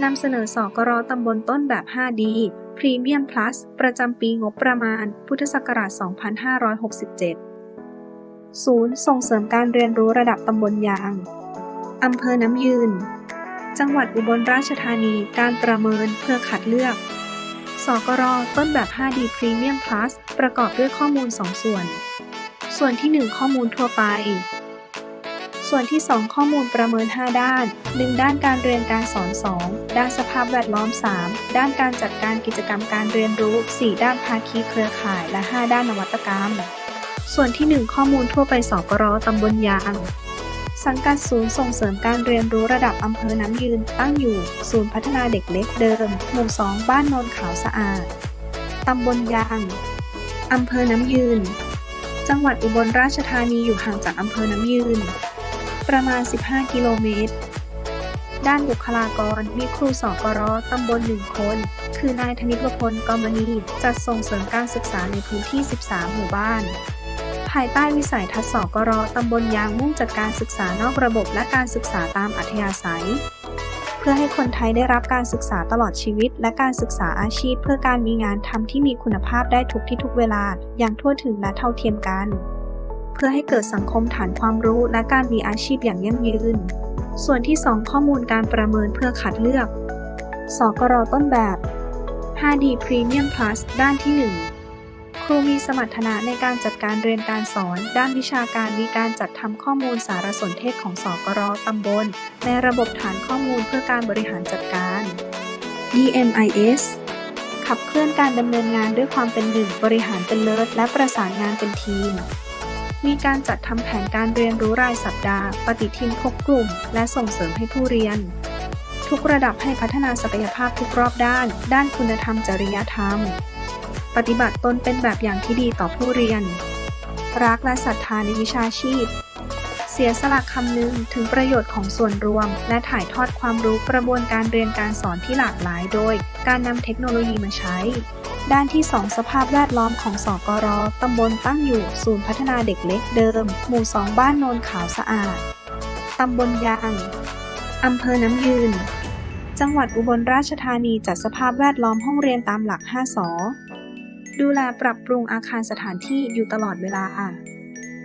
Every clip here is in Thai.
นำเสนอสอกรตำบลต้นแบบ 5D พรีเมียมพลัสประจำปีงบประมาณ พุทธศักราช 2567 ศูนย์ส่งเสริมการเรียนรู้ระดับตำบลยาง อำเภอน้ำยืน จังหวัดอุบลราชธานีการประเมินเพื่อคัดเลือก สกรต้นแบบ 5D Premium Plus ประกอบด้วยข้อมูล 2 ส่วน ส่วนที่ 1 ข้อมูลทั่วไป ส่วนที่ 2 ข้อมูลประเมิน 5 ด้าน 1 ด้านการเรียนการสอน 2 ด้านสภาพแวดล้อม 3 ด้านการจัดการกิจกรรมการเรียนรู้ 4 ด้านภาคีเครือข่าย และ 5 ด้านนวัตกรรม ส่วนที่ 1 ข้อมูลทั่วไปสกรตำบลยางสังกัดศูนย์ส่งเสริมการเรียนรู้ระดับอำเภอน้ำยืนตั้งอยู่ ศูนย์พัฒนาเด็กเล็กเดิมหมู่ 2 บ้านนนขาวสะอาด ตำบลยางอำเภอน้ำยืน จังหวัดอุบลราชธานีอยู่ห่างจากอำเภอน้ำยืน ประมาณ 15 กิโลเมตร ด้านบุคลากรมีครูสอกรตำบลหนึ่งคน คือนายธนิตวพลกมณีจัดส่งเสริมการศึกษาในพื้นที่ 13 หมู่บ้าน ภายใต้วิสัยทัศน์สกรตำบลยางมุ่งจัดการศึกษานอกระบบและการศึกษาตามอัธยาศัย เพื่อให้คนไทยได้รับการศึกษาตลอดชีวิต และการศึกษาอาชีพ เพื่อการมีงานทำที่มีคุณภาพได้ทุกที่ทุกเวลาอย่างทั่วถึงและเท่าเทียมกัน เพื่อให้เกิดสังคมฐานความรู้และการมีอาชีพอย่างยั่งยืน ส่วนที่ 2 ข้อมูลการประเมินเพื่อคัดเลือก สกรต้นแบบ 5D Premium Plus ด้านที่ 1 ครูมีสมรรถนะในการจัดการเรียนการสอน ด้านวิชาการมีการจัดทำข้อมูลสารสนเทศของสกรตำบล ในระบบฐานข้อมูลเพื่อการบริหารจัดการ DMIS ขับเคลื่อนการดำเนินงานด้วยความเป็นหนึ่ง บริหารเป็นเลิศและประสานงานเป็นทีม มีการจัดทำแผนการเรียนรู้รายสัปดาห์ ปฏิทินพบกลุ่ม และส่งเสริมให้ผู้เรียน ทุกระดับให้พัฒนาศักยภาพทุกรอบด้าน ด้านคุณธรรมจริยธรรม ปฏิบัติตนเป็นแบบอย่างที่ดีต่อผู้เรียน รักและศรัทธาในวิชาชีพ เสียสละคำนึงถึงประโยชน์ของส่วนรวม และถ่ายทอดความรู้กระบวนการเรียนการสอนที่หลากหลายโดย การนำเทคโนโลยีมาใช้ ด้านที่ 2 สภาพแวดล้อมของสกรตำบลตั้งอยู่ศูนย์พัฒนาเด็กเล็กเดิม หมู่ 2 บ้านโนนขาวสะอาดตำบลยางอำเภอน้ำยืน จังหวัดอุบลราชธานีจัดสภาพแวดล้อมห้องเรียนตามหลัก 5สอดูแลปรับปรุงอาคารสถานที่อยู่ตลอดเวลา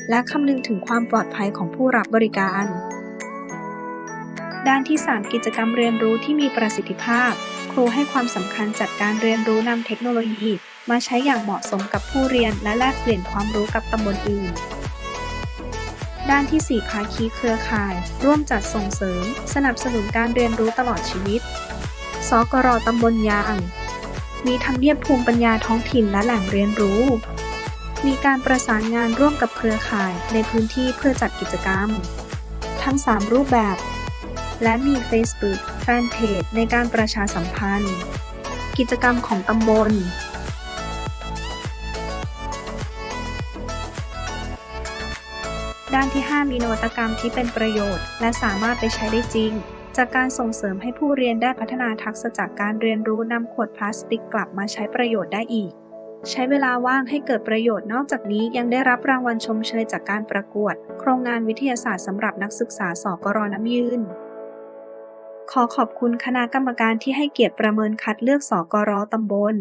และคำนึงถึงความปลอดภัยของผู้รับบริการ ด้านที่ 3 กิจกรรมเรียนรู้ที่มีประสิทธิภาพ ครูให้ความสำคัญจัดการเรียนรู้นำเทคโนโลยี มาใช้อย่างเหมาะสมกับผู้เรียนและแลกเปลี่ยนความรู้กับตำบลอื่นด้านที่ 4 ภาคีเครือข่าย ร่วมจัดส่งเสริม สนับสนุนการเรียนรู้ตลอดชีวิต สกรตำบลยาง มีทำเนียบภูมิปัญญาท้องถิ่นและแหล่งเรียนรู้ มีการประสานงานร่วมกับเครือข่ายในพื้นที่เพื่อจัดกิจกรรม ทั้ง 3 รูปแบบ และมี Facebook แฟนเพจในการประชาสัมพันธ์ กิจกรรมของตำบลด้านที่ 5 มีนวัตกรรมที่เป็นประโยชน์ และสามารถไปใช้ได้จริง จากการส่งเสริมให้ผู้เรียนได้พัฒนาทักษะจากการเรียนรู้นำขวดพลาสติกกลับมาใช้ประโยชน์ได้อีก ใช้เวลาว่างให้เกิดประโยชน์นอกจากนี้ยังได้รับรางวัลชมเชยจากการประกวด โครงงานวิทยาศาสตร์สำหรับนักศึกษาสกรน้ำยืน ขอขอบคุณคณะกรรมการที่ให้เกียรติประเมินคัดเลือกสกรตำบล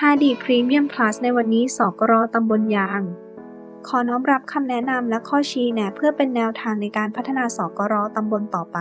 5D Premium Plus ในวันนี้สกรตำบลยาง ขอน้อมรับคำแนะนำและข้อชี้แนะเพื่อเป็นแนวทางในการพัฒนาสกรตำบลต่อไป